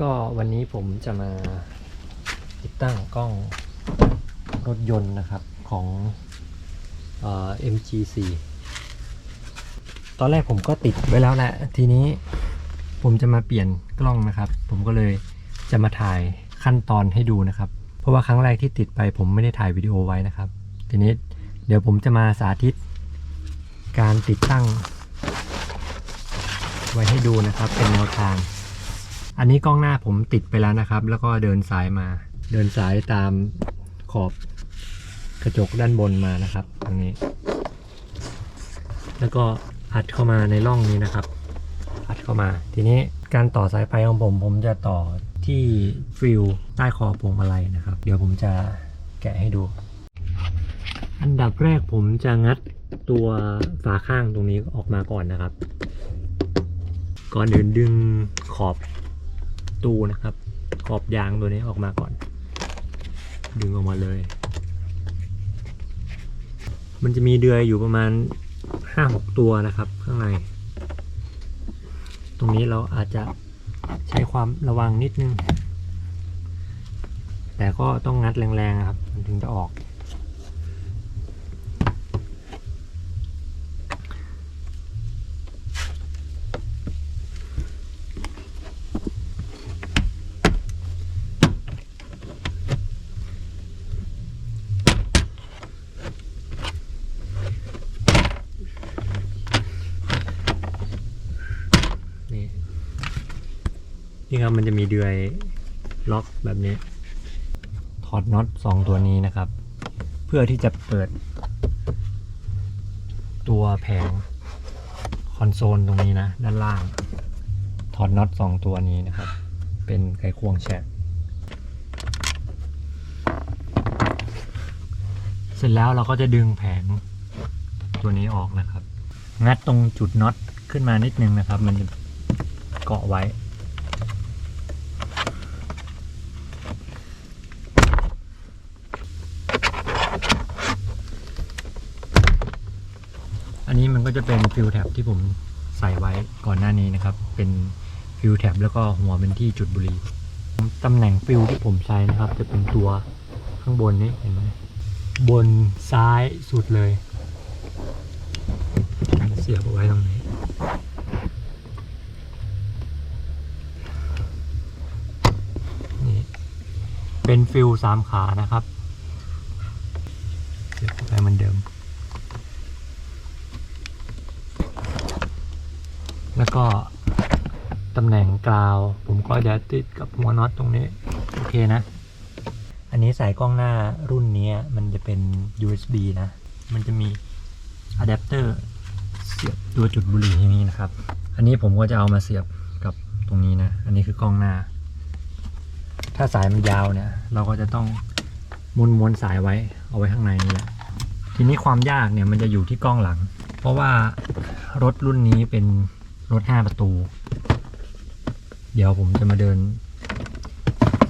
ก็วันนี้ผมจะมาติดตั้งกล้องรถยนต์นะครับของเอ่อ MG4 ตอนแรกผมก็ติดไว้แล้วแหละ ทีนี้ผมจะมาเปลี่ยนกล้องนะครับ ผมก็เลยจะมาถ่ายขั้นตอนให้ดูนะครับ เพราะว่าครั้งแรกที่ติดไปผมไม่ได้ถ่ายวิดีโอไว้นะครับ ทีนี้เดี๋ยวผมจะมาสาธิตการติดตั้ง ไว้ให้ดูนะครับเป็นแนวทาง อันนี้กล้องหน้าผมติดไปแล้วนะครับ แล้วก็เดินสายมา เดินสายตามขอบกระจกด้านบนมานะครับตรงนี้ แล้วก็อัดเข้ามาในร่องนี้นะครับ อัดเข้ามา ทีนี้การต่อสายไฟของผมผมจะต่อที่ฟิลใต้คอพวงมาลัยนะครับ เดี๋ยวผมจะแกะให้ดู อันดับแรกผมจะงัดตัวฝาข้างตรงนี้ออกมาก่อนนะครับ ก่อนอื่นดึงขอบ ตูนะครับ ขอบยางตัวนี้ออกมาก่อน ดึงออกมาเลย มันจะมีเดือยอยู่ประมาณห้าหกตัวนะครับ ข้างใน ตรงนี้เราอาจจะใช้ความระวังนิดนึง แต่ก็ต้องงัดแรงๆครับ มันถึงจะออก มันจะมีเดือยล็อกแบบนี้ ถอดน็อตสองตัวนี้นะครับ เพื่อที่จะเปิด ตัวแผงคอนโซลตรงนี้นะ ด้านล่าง ถอดน็อตสองตัวนี้นะครับ เป็นไขควงแฉกเสร็จแล้วเราก็จะดึงแผงตัวนี้ออกนะครับ งัดตรงจุดน็อตขึ้นมานิดนึงนะครับ มันจะเกาะไว้ อันนี้มันก็จะเป็นฟิลแท็บที่ผมใส่ไว้ก่อนหน้านี้นะครับ เป็นฟิลแท็บแล้วก็หัวเป็นที่จุดบุหรี่ตำแหน่งฟิลที่ผมใช้นะครับ จะเป็นตัวข้างบนนี้เห็นไหมบนซ้ายสุดเลยเสียบเอาไว้ตรงนี้นี่เป็นฟิลสามขานะครับเสียบเข้าไปเหมือนเดิม แล้วก็ตำแหน่งกราว ผมก็จะติดกับหัวน็อตตรงนี้ โอเคนะ อันนี้สายกล้องหน้ารุ่นนี้มันจะเป็น USB นะ มันจะมีอะแดปเตอร์เสียบตัวจุดบุหรี่ที่นี่นะครับ อันนี้ผมก็จะเอามาเสียบกับตรงนี้นะ อันนี้คือกล้องหน้า ถ้าสายมันยาวเนี่ย เราก็จะต้องม้วนม้วนสายไว้เอาไว้ข้างในนี่แหละ ทีนี้ความยากเนี่ยมันจะอยู่ที่กล้องหลัง เพราะว่ารถรุ่นนี้เป็น รถ5ประตู เดี๋ยวผมจะมาเดิน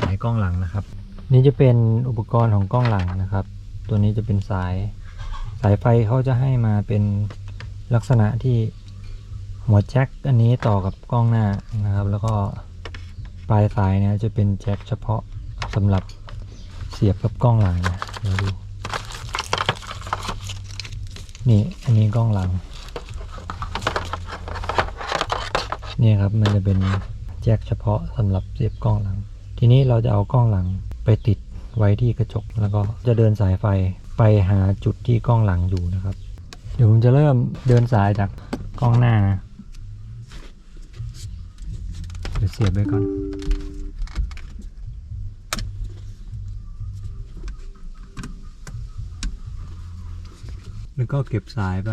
สายกล้องหลังนะครับ นี่จะเป็นอุปกรณ์ของกล้องหลังนะครับ ตัวนี้จะเป็นสายสายไฟเขาจะให้มาเป็นลักษณะที่หัวแจ็คอันนี้ต่อกับกล้องหน้านะครับ แล้วก็ปลายสายเนี่ยจะเป็นแจ็คเฉพาะสำหรับเสียบกับกล้องหลังนะเดี๋ยวดูนี่อันนี้กล้องหลัง นี่ครับมันจะเป็นแจ็คเฉพาะสำหรับเสียบกล้องหลัง ทีนี้เราจะเอากล้องหลังไปติดไว้ที่กระจกแล้วก็จะเดินสายไฟไปหาจุดที่กล้องหลังอยู่นะครับ เดี๋ยวผมจะเริ่มเดินสายจากกล้องหน้านะเดี๋ยวเสียบไว้ก่อนแล้วก็เก็บสายไป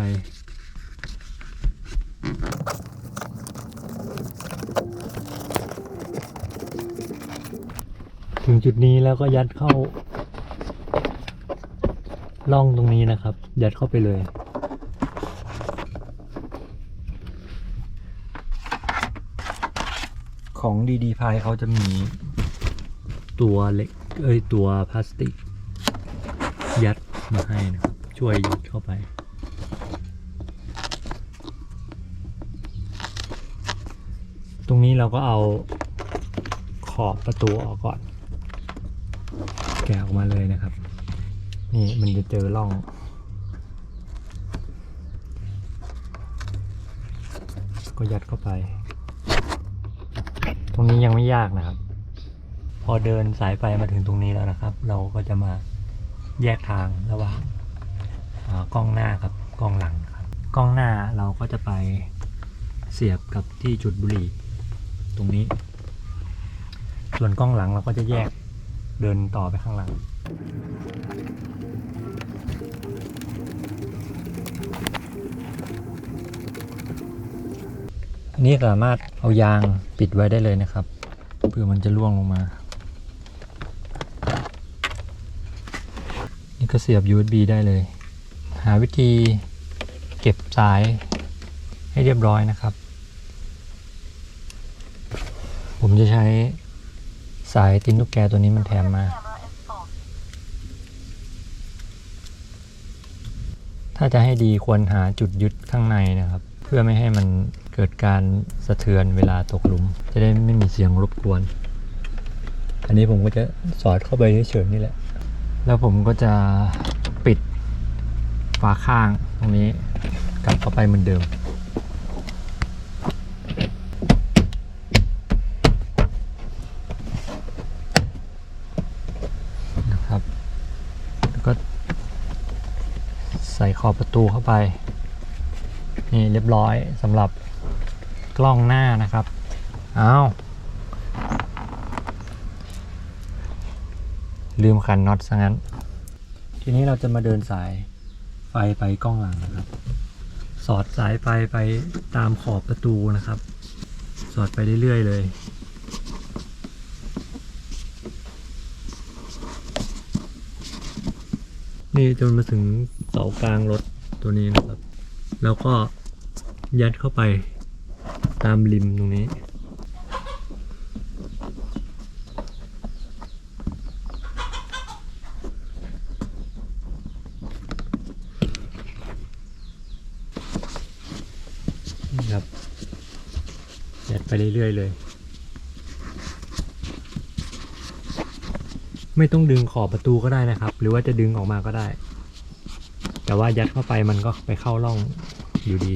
จุดนี้แล้วก็ยัดเข้าล่องตรงนี้นะครับ ยัดเข้าไปเลย ของดีดีพายเขาจะมีตัวเหล็กเอ้ยตัวพลาสติก ยัดมาให้นะครับ ช่วยยัดเข้าไปตรงนี้เราก็เอาขอบประตูออกก่อน แกะออกมาเลยนะครับ นี่มันจะเจอร่อง ก็ยัดเข้าไป ตรงนี้ยังไม่ยากนะครับ พอเดินสายไฟมาถึงตรงนี้แล้วนะครับ เราก็จะมาแยกทางระหว่างกล้องหน้ากับกล้องหลังครับ กล้องหน้าเราก็จะไปเสียบกับที่จุดบุหรี่ตรงนี้ ส่วนกล้องหลังเราก็จะแยก เดินต่อไปข้างหลังอันนี้สามารถเอายางปิดไว้ได้เลยนะครับ เพื่อมันจะล่วงลงมา นี่ก็เสียบ USB ได้เลย หาวิธีเก็บสายให้เรียบร้อยนะครับ ผมจะใช้ สายตินตุ๊กแกตัวนี้มันแถมมา ถ้าจะให้ดีควรหาจุดยึดข้างในนะครับ เพื่อไม่ให้มันเกิดการสะเทือนเวลาตกหลุม จะได้ไม่มีเสียงรบกวน อันนี้ผมก็จะสอดเข้าไปเฉยๆนี่แหละ แล้วผมก็จะปิดฝาข้างตรงนี้กลับเข้าไปเหมือนเดิม นะครับ แล้วก็ใส่ขอบประตูเข้าไป นี่เรียบร้อยสำหรับกล้องหน้านะครับอ้าวลืมขันน็อตซะงั้น ทีนี้เราจะมาเดินสายไฟไปกล้องหลังนะครับ สอดสายไฟไปตามขอบประตูนะครับ สอดไปเรื่อยๆเลย นี่จนมาถึงเสากลางรถตัวนี้นะครับ แล้วก็ยัดเข้าไปตามริมตรงนี้นะครับยัดไปเรื่อยๆเลย ไม่ต้องดึงขอบประตูก็ได้นะครับ หรือว่าจะดึงออกมาก็ได้ แต่ว่ายัดเข้าไปมันก็ไปเข้าร่องอยู่ดี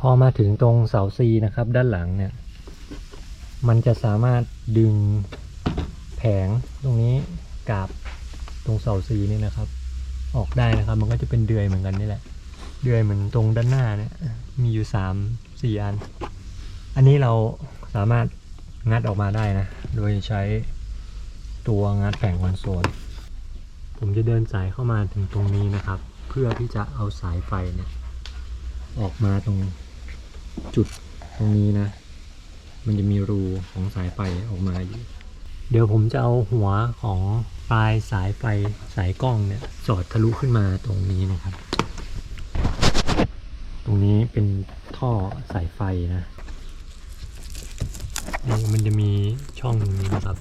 พอมาถึงตรงเสาซีนะครับ ด้านหลังเนี่ย มันจะสามารถดึงแผงตรงนี้กาบตรงเสาซีนี่นะครับ ออกได้นะครับ มันก็จะเป็นเดือยเหมือนกันนี่แหละ เดือยเหมือนตรงด้านหน้าเนี่ย มีอยู่สามสี่อัน อันนี้เราสามารถ งัดออกมาได้นะ โดยใช้ตัวงัดแผงคอนโซล ผมจะเดินสายเข้ามาถึงตรงนี้นะครับ เพื่อที่จะเอาสายไฟเนี่ยออกมาตรงจุดตรงนี้นะ มันจะมีรูของสายไฟออกมาอยู่ เดี๋ยวผมจะเอาหัวของปลายสายไฟสายกล้องเนี่ยสอดทะลุขึ้นมาตรงนี้นะครับ ตรงนี้เป็นท่อสายไฟนะ นี่มันจะมีช่องตรงนี้นะครับ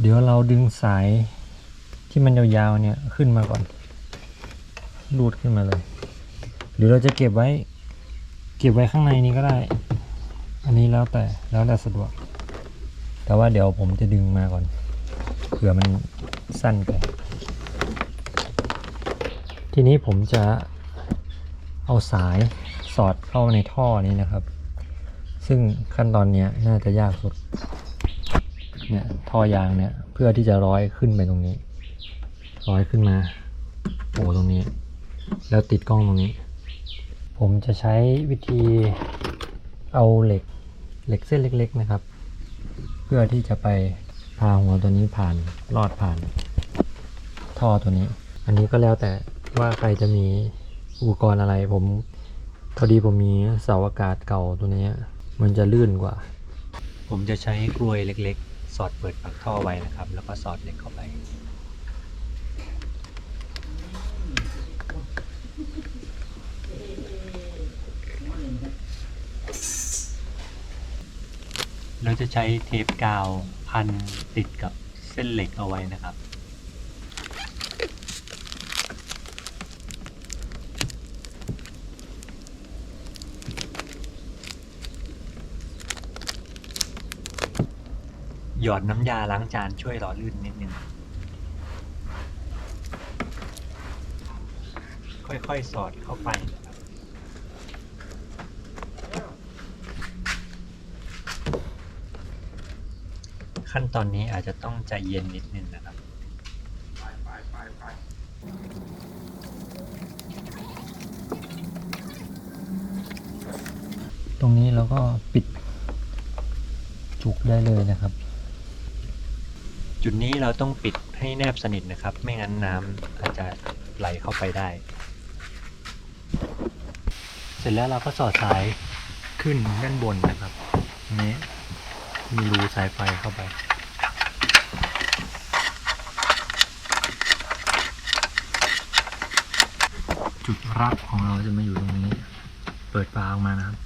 เดี๋ยวเราดึงสายที่มันยาวๆเนี่ยขึ้นมาก่อน รูดขึ้นมาเลย หรือเราจะเก็บไว้ เก็บไว้ข้างในนี้ก็ได้ อันนี้แล้วแต่แล้วแต่สะดวก แต่ว่าเดี๋ยวผมจะดึงมาก่อน เผื่อมันสั้นไป ทีนี้ผมจะเอาสายสอดเข้าในท่อนี้นะครับ ซึ่งขั้นตอนเนี้ยน่าจะยากสุด เนี่ยท่อยางเนี่ยเพื่อที่จะร้อยขึ้นไปตรงนี้ ร้อยขึ้นมาโผล่ตรงนี้ แล้วติดกล้องตรงนี้ ผมจะใช้วิธีเอาเหล็กเหล็กเส้นเล็ก ๆ นะครับ เพื่อที่จะไปพาหัวตัวนี้ผ่านลอดผ่าน ท่อตัวนี้ อันนี้ก็แล้วแต่ ว่าใครจะมีอุปกรณ์อะไรผมพอดีผมมีเสาอากาศเก่าตัวนี้มันจะลื่นกว่า ผมจะใช้กลวยเล็กๆ สอดเปิดปากท่อไว้นะครับ แล้วก็สอดเหล็กเข้าไปแล้วจะใช้เทปกาวพันติดกับเส้นเหล็กเอาไว้นะครับ หยอดน้ำยาล้างจานช่วยหล่อลื่นนิดนึง ค่อยๆ สอดเข้าไปนะครับขั้นตอนนี้อาจจะต้องใจเย็นนิดนึงนะครับตรงนี้เราก็ปิดจุกได้เลยนะครับ จุดนี้เราต้องปิดให้แนบสนิทนะครับ ไม่งั้นน้ำอาจจะไหลเข้าไปได้ เสร็จแล้วเราก็สอดสายขึ้นด้านบนนะครับตรงนี้มีรูสายไฟเข้าไป จุดรับของเราจะมาอยู่ตรงนี้ เปิดฝาออกมานะครับ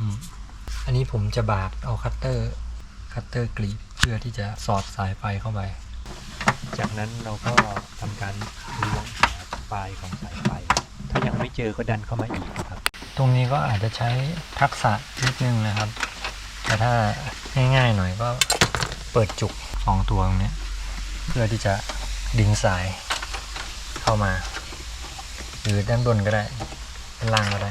อืมอันนี้ ผมจะบากเอาคัตเตอร์ คัตเตอร์กรีดเพื่อที่จะสอดสายไฟเข้าไป จากนั้นเราก็ทำการล้วงหาปลายของสายไฟ ถ้ายังไม่เจอก็ดันเข้ามาอีกนะครับ ตรงนี้ก็อาจจะใช้ทักษะนิดนึงนะครับ แต่ถ้าง่ายๆหน่อยก็เปิดจุกสองตัวตรงนี้เพื่อที่จะดึงสายเข้ามา หรือด้านบนก็ได้ด้านล่างก็ได้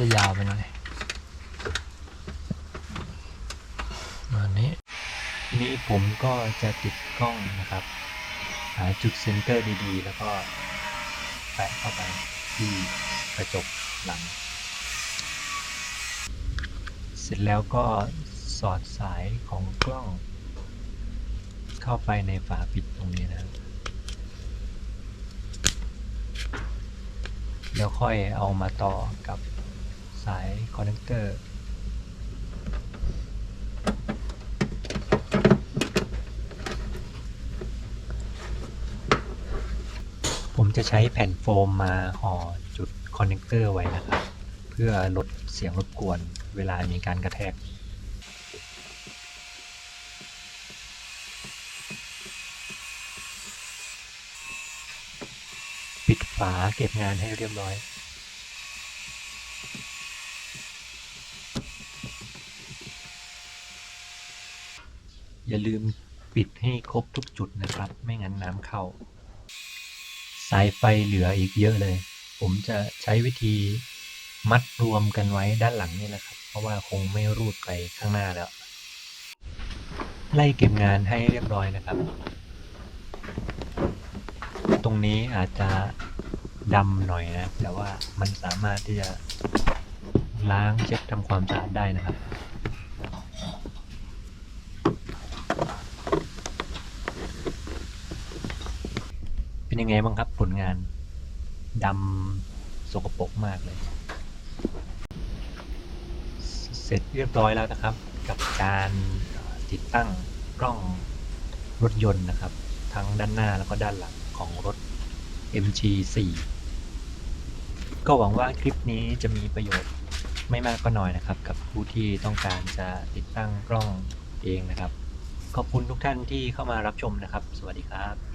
จะยาวไปหน่อยมานี้นี้ผมก็จะติดกล้องนะครับ หาจุดเซนเตอร์ดีๆ แล้วก็แปะเข้าไปที่กระจกหลัง เสร็จแล้วก็สอดสายของกล้อง เข้าไปในฝาปิดตรงนี้นะครับแล้วค่อยเอามาต่อกับ สายคอนเนคเตอร์ผมจะใช้แผ่นโฟมมาห่อจุดคอนเนคเตอร์ไว้นะครับ เพื่อลดเสียงรบกวนเวลามีการกระแทกปิดฝาเก็บงานให้เรียบร้อย อย่าลืมปิดให้ครบทุกจุดนะครับ ไม่งั้นน้ำเข้า สายไฟเหลืออีกเยอะเลย ผมจะใช้วิธีมัดรวมกันไว้ด้านหลังนี่แหละครับ เพราะว่าคงไม่รูดไปข้างหน้าแล้ว ไล่เก็บงานให้เรียบร้อยนะครับ ตรงนี้อาจจะดำหน่อยนะ แต่ว่ามันสามารถที่จะล้างเช็ดทำความสะอาดได้นะครับ เป็น ยังไงบ้างครับผลงานดำสกปรกมากเลย เสร็จเรียบร้อยแล้วนะครับ กับการติดตั้งกล้องรถยนต์นะครับ ทั้งด้านหน้าแล้วก็ด้านหลังของรถ MG4 ก็หวังว่าคลิปนี้จะมีประโยชน์ไม่มากก็น้อยนะครับ กับผู้ที่ต้องการจะติดตั้งกล้องเองนะครับ ขอบคุณทุกท่านที่เข้ามารับชมนะครับ สวัสดีครับ